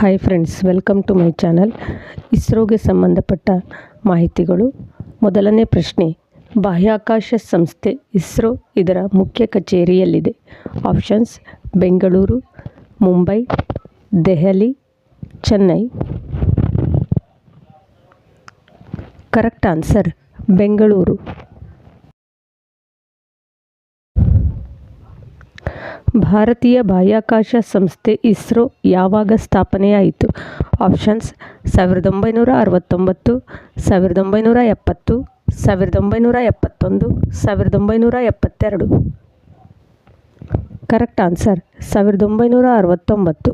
Hi friends welcome to my channel ಇಸ್ರೋಗೆ ಸಂಬಂಧಪಟ್ಟ ಮಾಹಿತಿಗಳು. ಮೊದಲನೇ ಪ್ರಶ್ನೆ, ಬಾಹ್ಯಾಕಾಶ ಸಂಸ್ಥೆ ಇಸ್ರೋ ಇದರ ಮುಖ್ಯ ಕಚೇರಿಯಲ್ಲಿದೆ. Options Bengaluru, Mumbai, Delhi, Chennai. Correct answer Bengaluru. ಭಾರತೀಯ ಬಾಹ್ಯಾಕಾಶ ಸಂಸ್ಥೆ ಇಸ್ರೋ ಯಾವಾಗ ಸ್ಥಾಪನೆಯಾಯಿತು? ಆಪ್ಷನ್ಸ್, ಸಾವಿರದ ಒಂಬೈನೂರ ಅರವತ್ತೊಂಬತ್ತು, ಸಾವಿರದ ಒಂಬೈನೂರ ಎಪ್ಪತ್ತು, ಸಾವಿರದ ಒಂಬೈನೂರ ಎಪ್ಪತ್ತೊಂದು, ಸಾವಿರದ ಒಂಬೈನೂರ ಎಪ್ಪತ್ತೆರಡು. ಕರೆಕ್ಟ್ ಆನ್ಸರ್, ಸಾವಿರದ ಒಂಬೈನೂರ ಅರವತ್ತೊಂಬತ್ತು.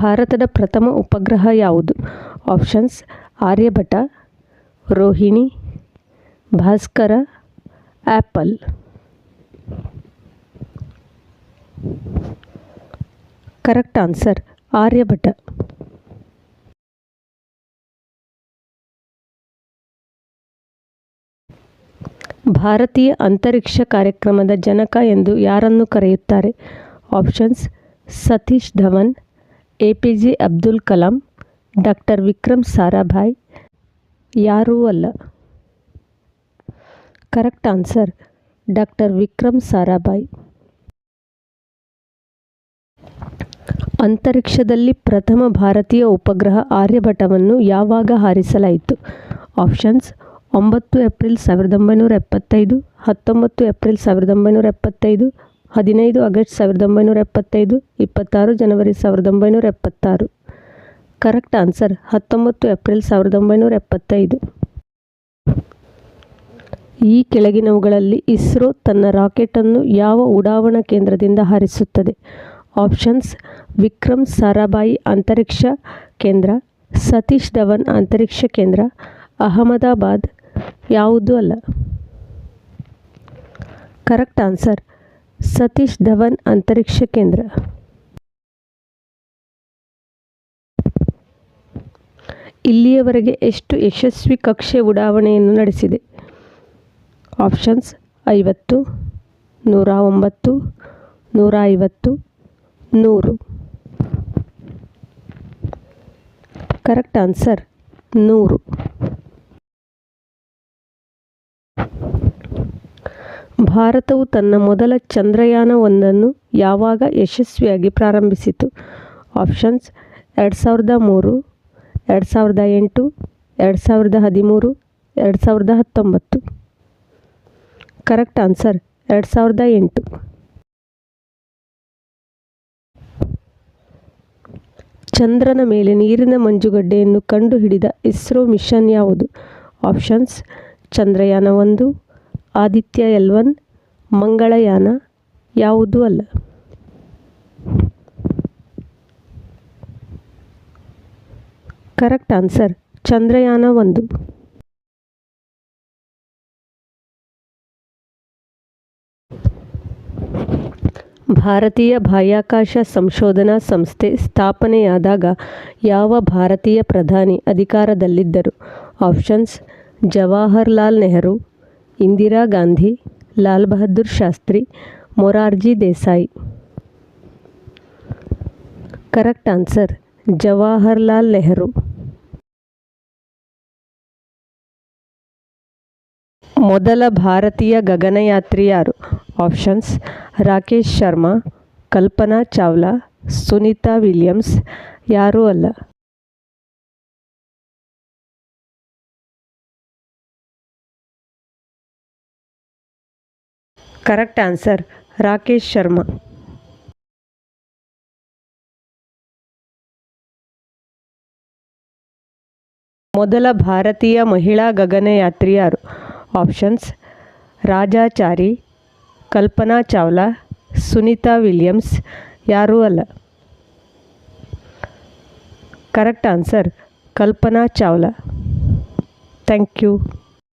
ಭಾರತದ ಪ್ರಥಮ ಉಪಗ್ರಹ ಯಾವುದು? Options, Aryabhata, Rohini Bhaskara APPLE correct answer Aryabhata. ಭಾರತೀಯ ಅಂತರಿಕ್ಷ ಕಾರ್ಯಕ್ರಮದ ಜನಕ ಎಂದು ಯಾರನ್ನು ಕರೆಯುತ್ತಾರೆ? Options, Satish Dhawan, A P J Abdul Kalam, doctor Vikram Sarabhai. ಯಾರೂ ಅಲ್ಲ. Correct answer, doctor Vikram Sarabhai. ಅಂತರಿಕ್ಷದಲ್ಲಿ ಪ್ರಥಮ ಭಾರತೀಯ ಉಪಗ್ರಹ ಆರ್ಯಭಟವನ್ನು ಯಾವಾಗ ಹಾರಿಸಲಾಯಿತು? ಆಪ್ಷನ್ಸ್, ಒಂಬತ್ತು ಏಪ್ರಿಲ್ ಸಾವಿರದ ಒಂಬೈನೂರ ಎಪ್ಪತ್ತೈದು, ಹತ್ತೊಂಬತ್ತು ಏಪ್ರಿಲ್ ಸಾವಿರದ ಒಂಬೈನೂರ ಎಪ್ಪತ್ತೈದು, ಹದಿನೈದು ಆಗಸ್ಟ್ ಸಾವಿರದ ಒಂಬೈನೂರ ಎಪ್ಪತ್ತೈದು, ಇಪ್ಪತ್ತಾರು ಜನವರಿ ಸಾವಿರದ ಒಂಬೈನೂರ ಎಪ್ಪತ್ತಾರು. ಕರೆಕ್ಟ್ ಆನ್ಸರ್, ಹತ್ತೊಂಬತ್ತು ಏಪ್ರಿಲ್ ಸಾವಿರದ ಒಂಬೈನೂರ ಎಪ್ಪತ್ತೈದು. ಈ ಕೆಳಗಿನವುಗಳಲ್ಲಿ ಇಸ್ರೋ ತನ್ನ ರಾಕೆಟನ್ನು ಯಾವ ಉಡಾವಣಾ ಕೇಂದ್ರದಿಂದ ಹಾರಿಸುತ್ತದೆ? ಆಪ್ಷನ್ಸ್, ವಿಕ್ರಮ್ ಸಾರಾಭಾಯಿ ಅಂತರಿಕ್ಷ ಕೇಂದ್ರ, ಸತೀಶ್ ಧವನ್ ಅಂತರಿಕ್ಷ ಕೇಂದ್ರ, ಅಹಮದಾಬಾದ್ ಯಾವುದೂ ಅಲ್ಲ? ಕರೆಕ್ಟ್ ಆನ್ಸರ್, ಸತೀಶ್ ಧವನ್ ಅಂತರಿಕ್ಷ ಕೇಂದ್ರ. ಇಲ್ಲಿಯವರೆಗೆ ಎಷ್ಟು ಯಶಸ್ವಿ ಕಕ್ಷೆ ಉಡಾವಣೆಯನ್ನು ನಡೆಸಿದೆ? ಆಪ್ಷನ್ಸ್ ಐವತ್ತು, ನೂರ ಒಂಬತ್ತು, ನೂರ ಐವತ್ತು, ನೂರು. ಕರೆಕ್ಟ್ ಆನ್ಸರ್ ನೂರು. ಭಾರತವು ತನ್ನ ಮೊದಲ ಚಂದ್ರಯಾನವೊಂದನ್ನು ಯಾವಾಗ ಯಶಸ್ವಿಯಾಗಿ ಪ್ರಾರಂಭಿಸಿತು? ಆಪ್ಷನ್ಸ್ ಎರಡು ಸಾವಿರದ ಮೂರು, ಎರಡು ಸಾವಿರದ ಎಂಟು, ಎರಡು ಸಾವಿರದ ಹದಿಮೂರು, ಎರಡು ಸಾವಿರದ ಹತ್ತೊಂಬತ್ತು. ಕರೆಕ್ಟ್ ಆನ್ಸರ್, ಎರಡು ಸಾವಿರದ ಎಂಟು. ಚಂದ್ರನ ಮೇಲೆ ನೀರಿನ ಮಂಜುಗಡ್ಡೆಯನ್ನು ಕಂಡುಹಿಡಿದ ಇಸ್ರೋ ಮಿಷನ್ ಯಾವುದು? ಆಪ್ಷನ್ಸ್, ಚಂದ್ರಯಾನ ಒಂದು, ಆದಿತ್ಯ ಎಲ್ ಒನ್, ಮಂಗಳಯಾನ ಯಾವುದೂ ಅಲ್ಲ. ಕರೆಕ್ಟ್ ಆನ್ಸರ್, ಚಂದ್ರಯಾನ ಒಂದು. ಭಾರತೀಯ ಬಾಹ್ಯಾಕಾಶ ಸಂಶೋಧನಾ ಸಂಸ್ಥೆ ಸ್ಥಾಪನೆಯಾದಾಗ ಯಾವ ಭಾರತೀಯ ಪ್ರಧಾನಿ ಅಧಿಕಾರದಲ್ಲಿದ್ದರು? Options, Jawaharlal Nehru, Indira Gandhi, Lal Bahadur Shastri, Morarji Desai. Correct answer, Jawaharlal Nehru. ಮೊದಲ ಭಾರತೀಯ ಗಗನಯಾತ್ರಿ ಯಾರು? ಆಪ್ಷನ್ಸ್ ರಾಕೇಶ್ ಶರ್ಮಾ ಕಲ್ಪನಾ ಚಾವ್ಲಾ ಸುನೀತಾ ವಿಲಿಯಮ್ಸ್ ಯಾರೂ ಅಲ್ಲ ಕರೆಕ್ಟ್ ಆನ್ಸರ್ ರಾಕೇಶ್ ಶರ್ಮಾ ಮೊದಲ ಭಾರತೀಯ ಮಹಿಳಾ ಗಗನಯಾತ್ರಿ ಯಾರು options, Rajachari Kalpana Chawla Sunita Williams यारुअल correct answer Kalpana Chawla thank you